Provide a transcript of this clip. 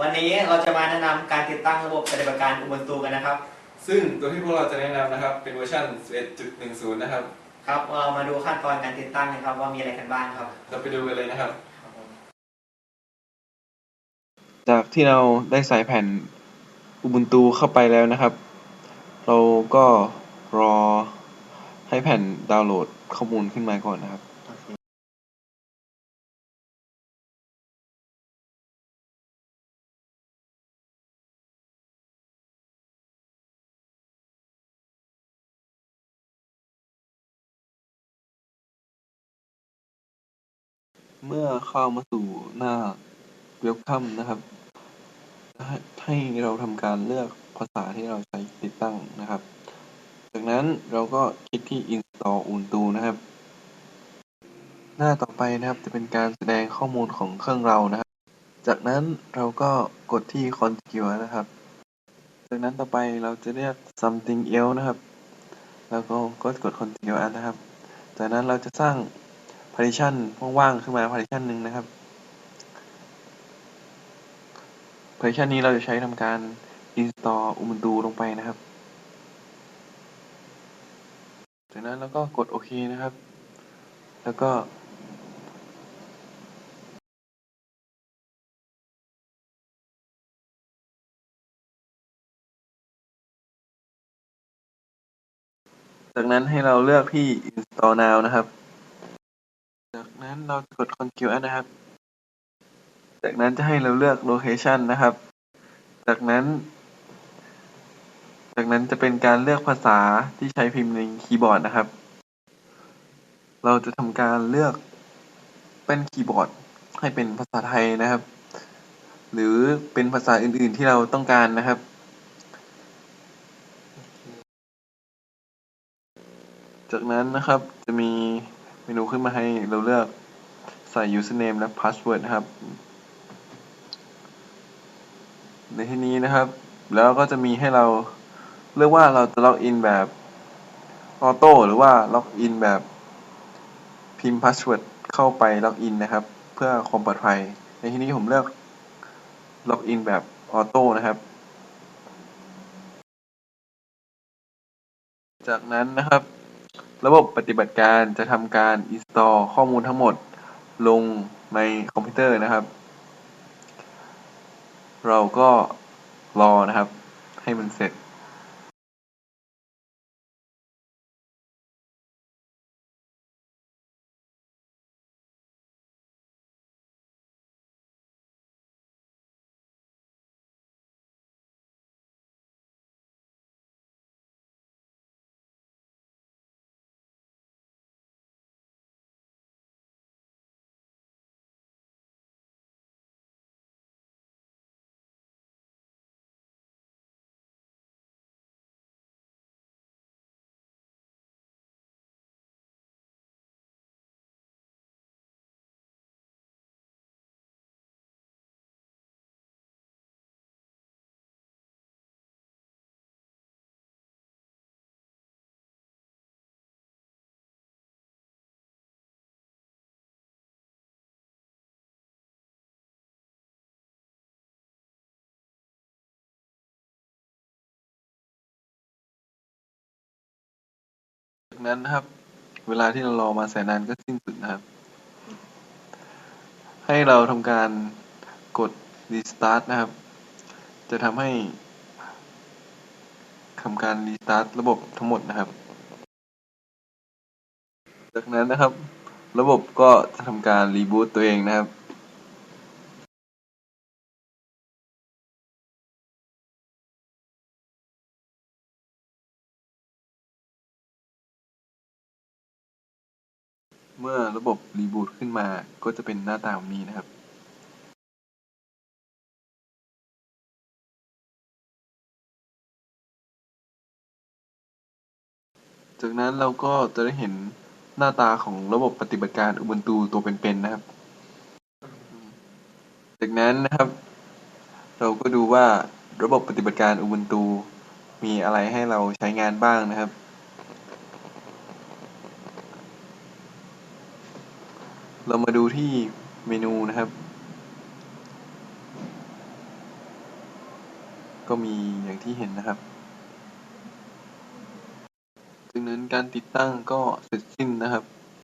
วันนี้เราจะมาแนะนำการติดตั้งระบบปฏิบัติการ Ubuntu กันนะครับ ซึ่งตัวที่พวกเราจะแนะนำนะครับ เป็นเวอร์ชัน11.10 นะครับ ครับ เรามาดูขั้นตอนการติดตั้งนะครับว่ามีอะไรกันบ้างครับ เราไปดูกันเลยนะครับ จากที่เราได้ใส่แผ่น Ubuntu เข้าไปแล้วนะครับ เราก็รอให้แผ่นดาวน์โหลดข้อมูลขึ้นมาก่อนนะครับ เมื่อเข้ามาสู่หน้า Welcome นะครับให้ให้เราทำการเลือกภาษาที่เราใช้ติดตั้งนะครับ จากนั้นเราก็คลิกที่ install Ubuntu นะครับ หน้าต่อไปนะครับจะเป็นการแสดงข้อมูลของเครื่องเรานะครับ จากนั้นเราก็กดที่ configure นะครับ จากนั้นต่อไปเราจะเรียก something else นะครับ แล้วก็กดกด configure นะครับ จากนั้นเราจะสร้าง partition ว่างๆขึ้นมา partition หนึ่งนะครับ partition นี้เราจะใช้ทำการ install Ubuntu ลงไปนะครับ จากนั้นเราก็กดโอเคนะครับ แล้วก็จากนั้นให้เราเลือกที่ install now นะครับ นั้นเรากด configure นะครับ จากนั้นจะให้เราเลือก location นะครับ จากนั้น จากนั้นจะเป็นการเลือกภาษาที่ใช้พิมพ์ในคีย์บอร์ดนะครับ เราจะทำการเลือกเป็นคีย์บอร์ดให้เป็นภาษาไทยนะครับ หรือเป็นภาษาอื่นๆที่เราต้องการนะครับจากนั้นนะครับจะมีเมนูขึ้นมาให้เราเลือก ใส่ username และ password นะครับ ในที่นี้นะครับ แล้วก็จะมีให้เราเลือกว่าเราจะล็อกอินแบบออโต้หรือว่าล็อกอินแบบพิมพ์พาสเวิร์ดเข้าไปล็อกอินนะครับ เพื่อความปลอดภัย ในที่นี้ผมเลือกล็อกอินแบบออโต้นะครับ จากนั้นนะครับ ระบบปฏิบัติการจะทำการ install ข้อมูลทั้งหมด ลงในคอมพิวเตอร์นะครับ เราก็รอนะครับ ให้มันเสร็จ นั้นนะครับ เวลาที่เรารอมาแสนนานก็สิ้นสุดนะครับ ให้เราทำการกด restart นะครับ จะทำให้ทำการ restart ระบบทั้งหมดนะครับ จากนั้นนะครับ ระบบก็จะทำการ reboot ตัวเองนะครับ เมื่อระบบรีบูตขึ้นมาก็จะเป็นหน้าตาแบบนี้นะครับจากนั้นเราก็จะได้เห็นหน้าตาของระบบปฏิบัติการ Ubuntu ตัวเป็นๆนะครับ จากนั้นนะครับ เราก็ดูว่าระบบปฏิบัติการ Ubuntu มีอะไรให้เราใช้งานบ้างนะครับ เรามาดูที่เมนูนะครับ ก็มีอย่างที่เห็นนะครับดังนั้นการติดตั้งก็เสร็จสิ้นนะครับ